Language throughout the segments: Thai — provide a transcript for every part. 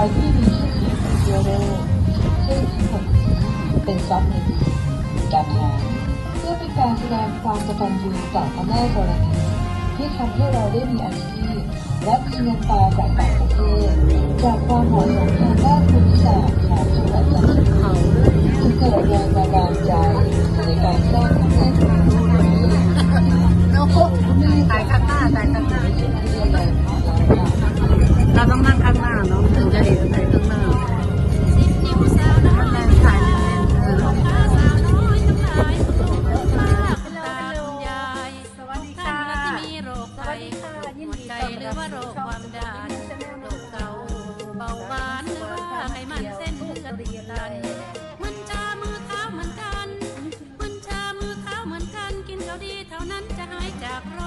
อยที่มีชื่อเสียงเปเชื้อโรคชื่อที่ผมเป็นทรัพย์ในดีการงานเพื่อเป็นการแสดงความกตัญญูต่อพระแม่ธรณีที่ทำให้เราได้มีอาชีพและมีเงินตาจากต่างประเทศจากความเหมาะสมทางด้านภูมิศาสตร์ของจังหวัดจันทบุรีจึงเกิดแรงบันดาลใจในการสร้าง คความดันโรคเก่าต์เบาหวานหรือว่าไขมันเส้นเลือดตันมันชามือเท้าเหมือนกัน มันชามือเท้าเหมือนกัน กินเท่าดีเท่านั้นจะหายจากโร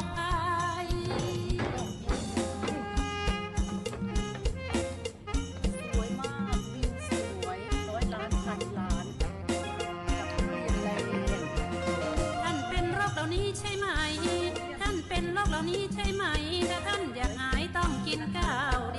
คภัยสวยมากวิวสวยร้อยล้านพันล้านกับเรียนแรงท่านเป็นโรคเหล่านี้ใช่ไหม ท่านเป็นโรคเหล่านี้ใช่ไหม กินข้าว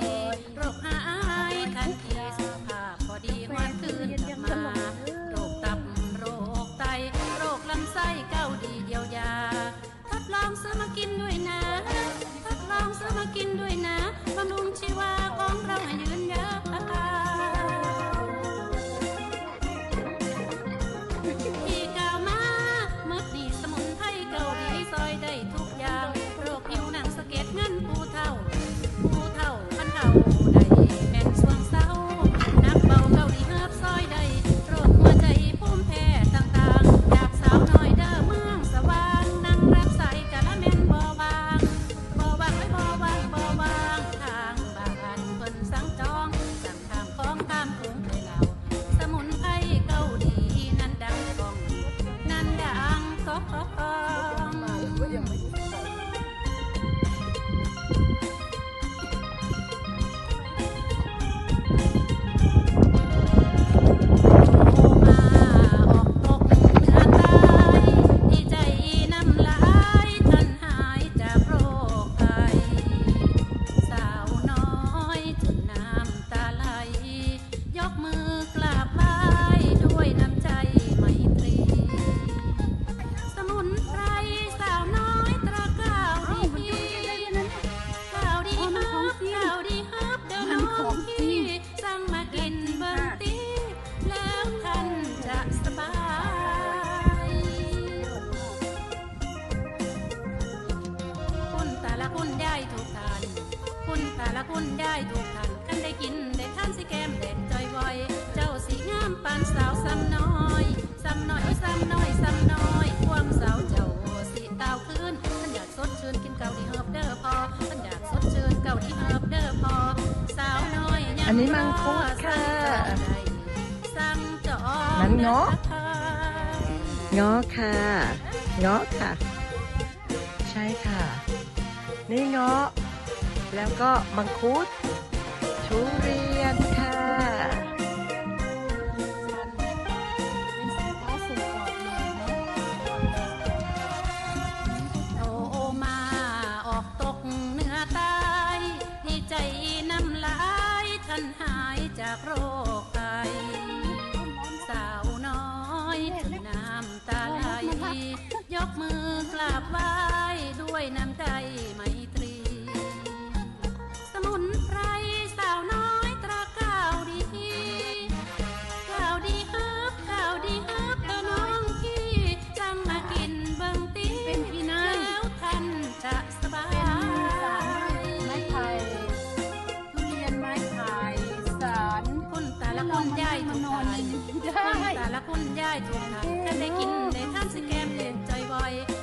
ละคุณได้ทุกทานกันได้กินได้ทานสิแก้มเด็ดจอยไวเจ้าสีงามปานสาวซ้ำน้อยซ้ำน้อยซ้ำน้อยซ้ำน้อยความสาวเจ้าสีตาวคืนท่านอยากสดชื่นกินเกาหลีเฮิบเด้อพอท่านอยากสดชื่นเกาหลีเฮิบเด้อพอสาวน้อยยังอันนี้มังคุดค่ะสั่งจองมันเงาะค่ะเงาะค่ะเงาะค่ะ ใช่ค่ะ นี่เงาะ แล้วก็มังคุดทุเรียนค่ะมาอกตกเหนือใต้ดีใจากโรคไอสาวน้อยถึงน้ำตาไหลยกมือกราบไหว้ด้วยน้ำใจไม คนย่ายทุกทานถ้าได้กินได้ทานสิแกมเด่นใจไว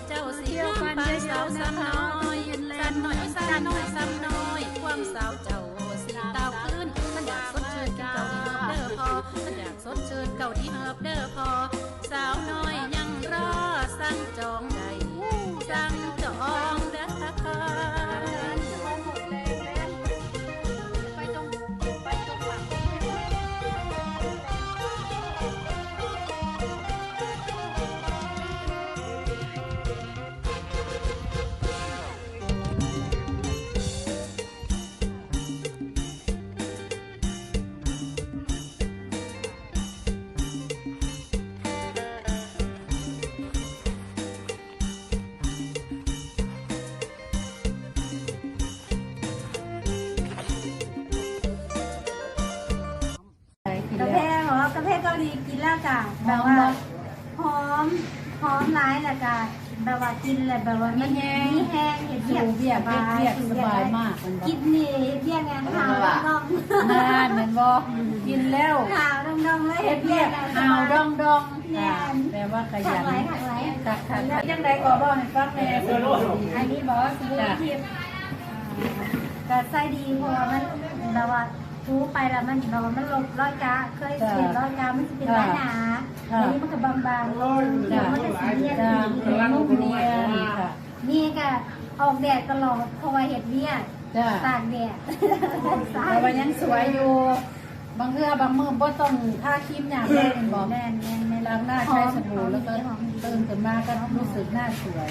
เจ้าสีน้ำปานสาวซ้ำน้อยซ้นน้อยซ้นน้อยซ้ำน้อย ความสาวเจ้าสีตาวขึ้นท่านอยากสดชื่นกินเกาหลีเฮิบเด้อพอท่านอยากสดชื่นเกาหลีเฮิบเด้อพอสาวน้อยาหลีกินแล้วจ้ะแบบว่าหอมหอมร้ายแล้วก็แบบว่ากินแล้วแบบว่ามันมีแห้งเห็ดเบียกเบียกเบียกสบายมากมันบอกกินนี่เบียกงานขาวน้องนานเหมือนบอกินแล้วขาวน้องๆเลยเฮ็เห็ดดเบีเบียยกกหาวดองดองแม่แปลว่าขขัยักนไหลขักไหลคักคักยังไงก็บอกให้ฟังแม่สรุปอันนี้บอกว่าสบู่ทิพย์ก็ใส่ดีเพราะว่ามันแบบว่า ทูไปแล้วมันแบบว่ามันลบร้อยกาเคยเห็นร้อยกามันจะเป็นหนาหนาอันนี้มันก็บางๆลงเดี๋ยวมันจะสีเนียนจ้าสีเห็นนุ่นุ่มมเนีเนียยนนค่ะนี่ก็ออกแดดตลอดเพราะว่าเห็ดเบี้ยจ้าตากแดดแต่ว่ายังสวยอยู่บางเทื่อบางมือบ่ต้องทาครีมอย่างแรกบอกแม่นแม่นแม่นล้างหน้าใช้สบู่แล้วก็ตื่นขึ้นมาก็รู้สึกหน้าสวย